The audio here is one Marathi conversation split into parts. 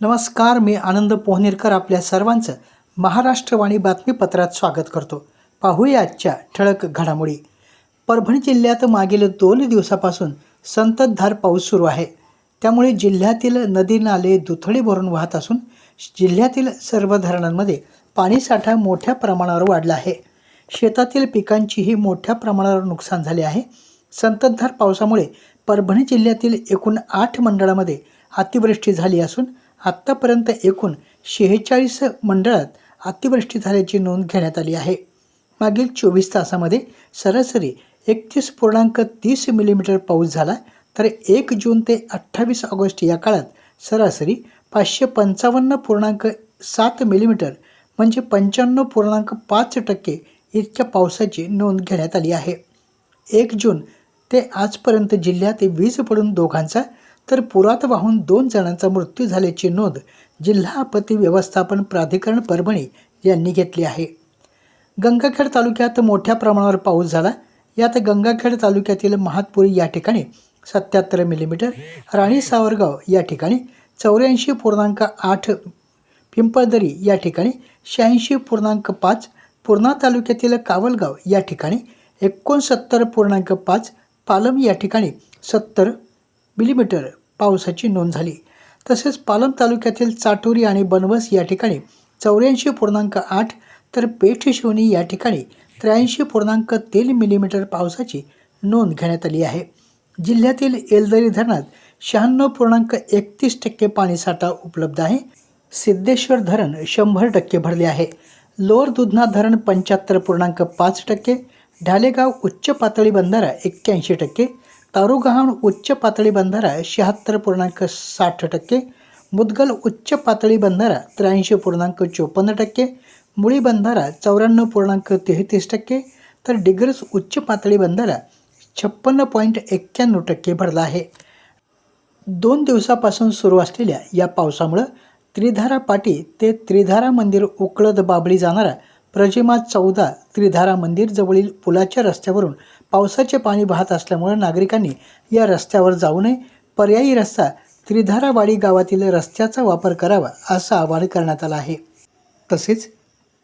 नमस्कार मी आनंद पोहनेरकर आपल्या सर्वांचं महाराष्ट्रवाणी बातमीपत्रात स्वागत करतो. पाहूया आजच्या ठळक घडामोडी. परभणी जिल्ह्यात मागील दोन दिवसापासून संततधार पाऊस सुरू आहे. त्यामुळे जिल्ह्यातील नदी नाले दुथडी भरून वाहत असून जिल्ह्यातील सर्व धरणांमध्ये पाणीसाठा मोठ्या प्रमाणावर वाढला आहे. शेतातील पिकांचीही मोठ्या प्रमाणावर नुकसान झाले आहे. संततधार पावसामुळे परभणी जिल्ह्यातील एकूण आठ मंडळामध्ये अतिवृष्टी झाली असून आत्तापर्यंत एकूण शेहेचाळीस मंडळात अतिवृष्टी झाल्याची नोंद घेण्यात आली आहे. मागील चोवीस तासामध्ये सरासरी एकतीस पूर्णांक तीस मिलीमीटर पाऊस झाला तर एक जून ते अठ्ठावीस ऑगस्ट या काळात सरासरी पाचशे पंचावन्न पूर्णांक सात मिलीमीटर म्हणजे पंच्याण्णव पूर्णांक पाच टक्के इतक्या पावसाची नोंद घेण्यात आली आहे. एक जून ते आजपर्यंत जिल्ह्यात वीज पडून दोघांचा तर पुरात वाहून दोन जणांचा मृत्यू झाल्याची नोंद जिल्हा आपत्ती व्यवस्थापन प्राधिकरण परभणी यांनी घेतली आहे. गंगाखेड तालुक्यात मोठ्या प्रमाणावर पाऊस झाला. यात गंगाखेड तालुक्यातील महातपुरी या ठिकाणी सत्याहत्तर मिलीमीटर राणी सावरगाव या ठिकाणी चौऱ्याऐंशी पूर्णांक आठ पिंपळदरी या ठिकाणी शहाऐंशी पूर्णांक पाच पूर्णा तालुक्यातील कावलगाव या ठिकाणी एकोणसत्तर पूर्णांक पाच पालम या ठिकाणी सत्तर मिलीमीटर पावसाची नोंद झाली. तसेच पालम तालुक्यातील चाटोरी आणि बनवस या ठिकाणी चौऱ्याऐंशी पूर्णांक आठ तर पेठ शिवणी या ठिकाणी त्र्याऐंशी पूर्णांक तीन मिलीमीटर पावसाची नोंद घेण्यात आली आहे. जिल्ह्यातील एलदरी धरणात शहाण्णव पूर्णांक एकतीस टक्के पाणीसाठा उपलब्ध आहे. सिद्धेश्वर धरण शंभर टक्के भरले आहे. लोअर दुधना धरण पंच्याहत्तर पूर्णांक पाच टक्के. ढालेगाव उच्च पातळी बंधारा एक्क्याऐंशी टक्के. तारुगहाण उच्च पातळी बंधारा शहात्तर पूर्णांक साठ टक्के मुदगल उच्च पातळी बंधारा त्र्याऐंशी पूर्णांक चोपन्न टक्के मुळी बंधारा चौऱ्याण्णव पूर्णांक तेहतीस टक्के तर डिग्रस उच्च पातळी बंधारा छप्पन्न पॉईंट एक्क्याण्णव टक्के भरला आहे. दोन दिवसापासून सुरू असलेल्या या पावसामुळं त्रिधारा पाटी ते त्रिधारा मंदिर उकळद बाबळी जाणारा प्रजिमा चौदा त्रिधारा मंदिर जवळील पुलाच्या रस्त्यावरून पावसाचे पाणी वाहत असल्यामुळे नागरिकांनी या रस्त्यावर जाऊ नये. पर्यायी रस्ता त्रिधारावाडी गावातील रस्त्याचा वापर करावा असं आवाहन करण्यात आलं आहे. तसेच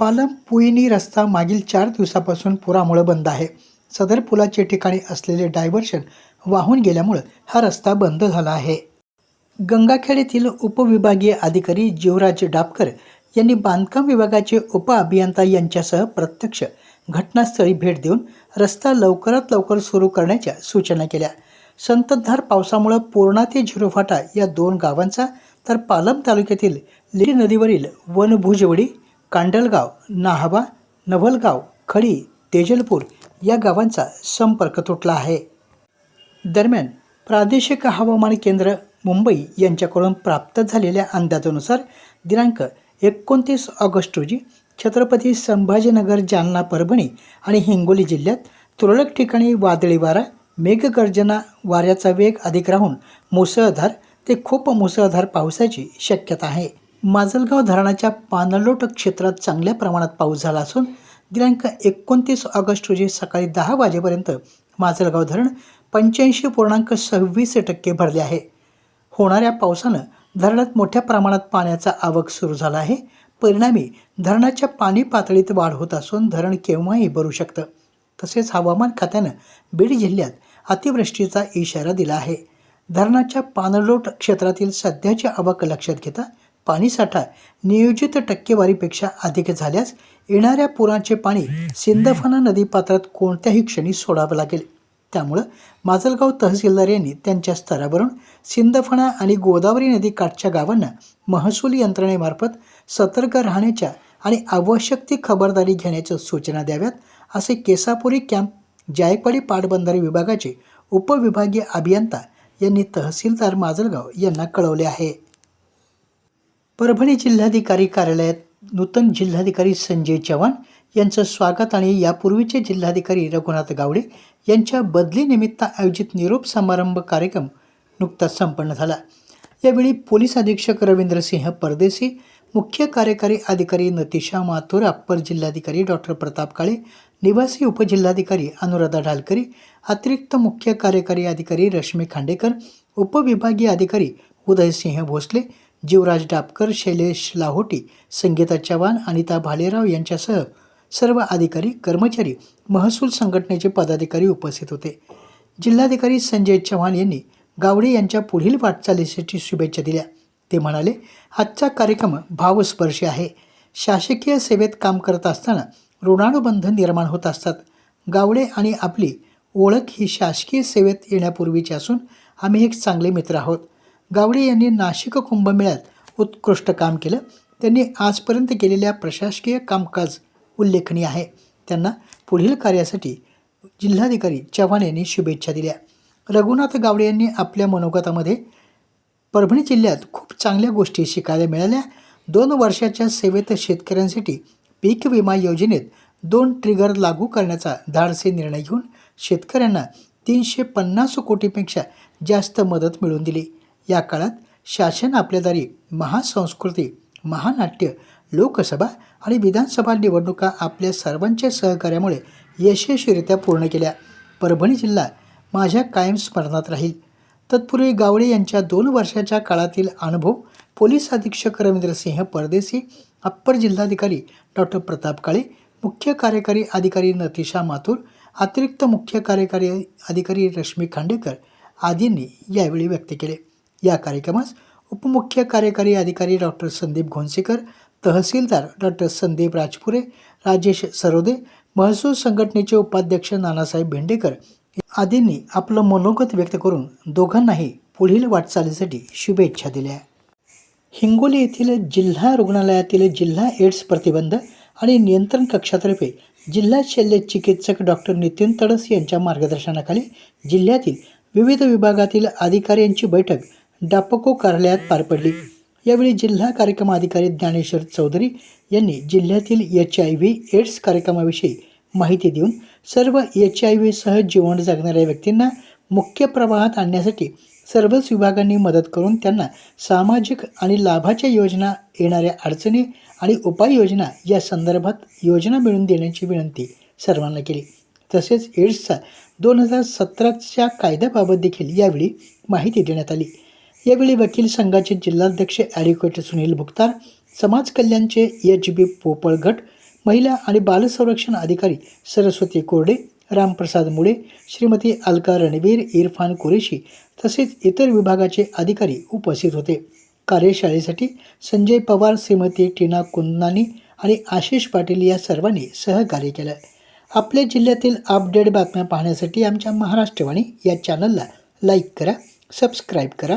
पालम पुईनी रस्ता मागील चार दिवसापासून पुरामुळे बंद आहे. सदर पुलाचे ठिकाणी असलेले डायव्हर्शन वाहून गेल्यामुळं हा रस्ता बंद झाला आहे. गंगाखेड येथील उपविभागीय अधिकारी जीवराज डापकर यांनी बांधकाम विभागाचे उपअभियंता यांच्यासह प्रत्यक्ष घटनास्थळी भेट देऊन रस्ता लवकरात लवकर सुरू करण्याच्या सूचना केल्या. संततधार पावसामुळं पूर्णा ते झिरोफाटा या दोन गावांचा तर पालम तालुक्यातील लिडी नदीवरील वनभुजवडी कांडलगाव नाहवा नवलगाव खडी तेजलपूर या गावांचा संपर्क तुटला आहे. दरम्यान प्रादेशिक हवामान केंद्र मुंबई यांच्याकडून प्राप्त झालेल्या अंदाजानुसार दिनांक एकोणतीस ऑगस्ट रोजी छत्रपती संभाजीनगर जालना परभणी आणि हिंगोली जिल्ह्यात तुरळक ठिकाणी वादळी वारा मेघगर्जना वाऱ्याचा वेग अधिक राहून मुसळधार ते खूप मुसळधार पावसाची शक्यता आहे. माजलगाव धरणाच्या पानलोट क्षेत्रात चांगल्या प्रमाणात पाऊस झाला असून दिनांक एकोणतीस ऑगस्ट रोजी सकाळी दहा वाजेपर्यंत माजलगाव धरण पंच्याऐंशी पूर्णांक सव्वीस टक्के भरले आहे. होणाऱ्या पावसानं धरणात मोठ्या प्रमाणात पाण्याचा आवक सुरू झाला आहे. परिणामी धरणाच्या पाणी पातळीत वाढ होत असून धरण केव्हाही भरू शकतं. तसेच हवामान खात्यानं बीड जिल्ह्यात अतिवृष्टीचा इशारा दिला आहे. धरणाच्या पाणलोट क्षेत्रातील सध्याची आवक लक्षात घेता पाणीसाठा नियोजित टक्केवारीपेक्षा अधिक झाल्यास येणाऱ्या पुराचे पाणी सिंदफणा नदीपात्रात कोणत्याही क्षणी सोडावं लागेल. त्यामुळं माजलगाव तहसीलदार यांनी त्यांच्या स्तरावरून सिंदफणा आणि गोदावरी नदी काठच्या गावांना महसूल यंत्रणेमार्फत सतर्क राहण्याच्या आणि आवश्यक ती खबरदारी घेण्याच्या सूचना द्याव्यात असे केसापुरी कॅम्प जायकवाडी पाटबंधारे विभागाचे उपविभागीय अभियंता यांनी तहसीलदार माजलगाव यांना कळवले आहे. परभणी जिल्हाधिकारी कार्यालयात नूतन जिल्हाधिकारी संजय चव्हाण यांचं स्वागत आणि यापूर्वीचे जिल्हाधिकारी रघुनाथ गावडे यांच्या बदलीनिमित्त आयोजित निरोप समारंभ कार्यक्रम नुकताच संपन्न झाला. यावेळी पोलीस अधीक्षक रवींद्र सिंह परदेशी मुख्य कार्यकारी अधिकारी नतिशा माथुर अप्पर जिल्हाधिकारी डॉक्टर प्रताप काळे निवासी उपजिल्हाधिकारी अनुराधा ढालकरी अतिरिक्त मुख्य कार्यकारी अधिकारी रश्मी खांडेकर उपविभागीय अधिकारी उदयसिंह भोसले जीवराज डापकर शैलेश लाहोटी संगीता चव्हाण अनिता भालेराव यांच्यासह सर्व अधिकारी कर्मचारी महसूल संघटनेचे पदाधिकारी उपस्थित होते. जिल्हाधिकारी संजय चव्हाण यांनी गावडे यांच्या पुढील वाटचालीसाठी शुभेच्छा दिल्या. ते म्हणाले आजचा कार्यक्रम भावस्पर्शी आहे. शासकीय सेवेत काम करत असताना ऋणानुबंध निर्माण होत असतात. गावडे आणि आपली ओळख ही शासकीय सेवेत येण्यापूर्वीची असून आम्ही एक चांगले मित्र आहोत. गावडे यांनी नाशिक कुंभमेळ्यात उत्कृष्ट काम केलं. त्यांनी आजपर्यंत केलेल्या प्रशासकीय कामकाज उल्लेखनीय आहे. त्यांना पुढील कार्यासाठी जिल्हाधिकारी चव्हाण यांनी शुभेच्छा दिल्या. रघुनाथ गावडे यांनी आपल्या मनोगतामध्ये परभणी जिल्ह्यात खूप चांगल्या गोष्टी शिकायला मिळाल्या. दोन वर्षाच्या सेवेत शेतकऱ्यांसाठी पीक विमा योजनेत दोन ट्रिगर लागू करण्याचा धाडसी निर्णय घेऊन शेतकऱ्यांना तीनशे पन्नास कोटीपेक्षा जास्त मदत मिळवून दिली. या काळात शासन आपल्या दारी महासंस्कृती महानाट्य लोकसभा आणि विधानसभा निवडणुका आपल्या सर्वांच्या सहकार्यामुळे यशस्वीरित्या पूर्ण केल्या. परभणी जिल्हा माझ्या कायम स्मरणात राहील. तत्पूर्वी गावडे यांच्या दोन वर्षाच्या काळातील अनुभव पोलीस अधीक्षक रवींद्रसिंह परदेसी अप्पर जिल्हाधिकारी डॉक्टर प्रताप काळे मुख्य कार्यकारी अधिकारी नतिशा माथुर अतिरिक्त मुख्य कार्यकारी अधिकारी रश्मी खांडेकर आदींनी यावेळी व्यक्त केले. या कार्यक्रमास उपमुख्य कार्यकारी अधिकारी डॉक्टर संदीप घोणसेकर तहसीलदार डॉक्टर संदीप राजपुरे राजेश सरोदे महसूल संघटनेचे उपाध्यक्ष नानासाहेब भेंडेकर आदींनी आपलं मनोगत व्यक्त करून दोघांनाही पुढील वाटचालीसाठी शुभेच्छा दिल्या. हिंगोली येथील जिल्हा रुग्णालयातील जिल्हा एड्स प्रतिबंध आणि नियंत्रण कक्षातर्फे जिल्हा शल्य चिकित्सक डॉक्टर नितीन तडस यांच्या मार्गदर्शनाखाली जिल्ह्यातील विविध विभागातील अधिकाऱ्यांची बैठक डापको कार्यालयात पार पडली. यावेळी जिल्हा कार्यक्रम अधिकारी ज्ञानेश्वर चौधरी यांनी जिल्ह्यातील एच आय व्ही एड्स कार्यक्रमाविषयी माहिती देऊन सर्व एच आय व्हीसह जीवन जगणाऱ्या व्यक्तींना मुख्य प्रवाहात आणण्यासाठी सर्वच विभागांनी मदत करून त्यांना सामाजिक आणि लाभाच्या योजना येणाऱ्या अडचणी आणि उपाययोजना या संदर्भात योजना मिळवून देण्याची विनंती सर्वांना केली. तसेच एड्सचा दोन हजार सतराच्या कायद्याबाबत देखील यावेळी माहिती देण्यात आली. यावेळी वकील संघाचे जिल्हाध्यक्ष ॲडव्होकेट सुनील भुक्तार समाज कल्याणचे एच बी पोपळ गट महिला आणि बालसंरक्षण अधिकारी सरस्वती कोरडे रामप्रसाद मुळे श्रीमती अलका रणवीर इरफान कुरेशी तसेच इतर विभागाचे अधिकारी उपस्थित होते. कार्यशाळेसाठी संजय पवार श्रीमती टीना कुंदनानी आणि आशिष पाटील या सर्वांनी सहकार्य केलं. आपल्या जिल्ह्यातील अपडेट बातम्या पाहण्यासाठी आमच्या महाराष्ट्रवाणी या चॅनलला लाईक करा सबस्क्राईब करा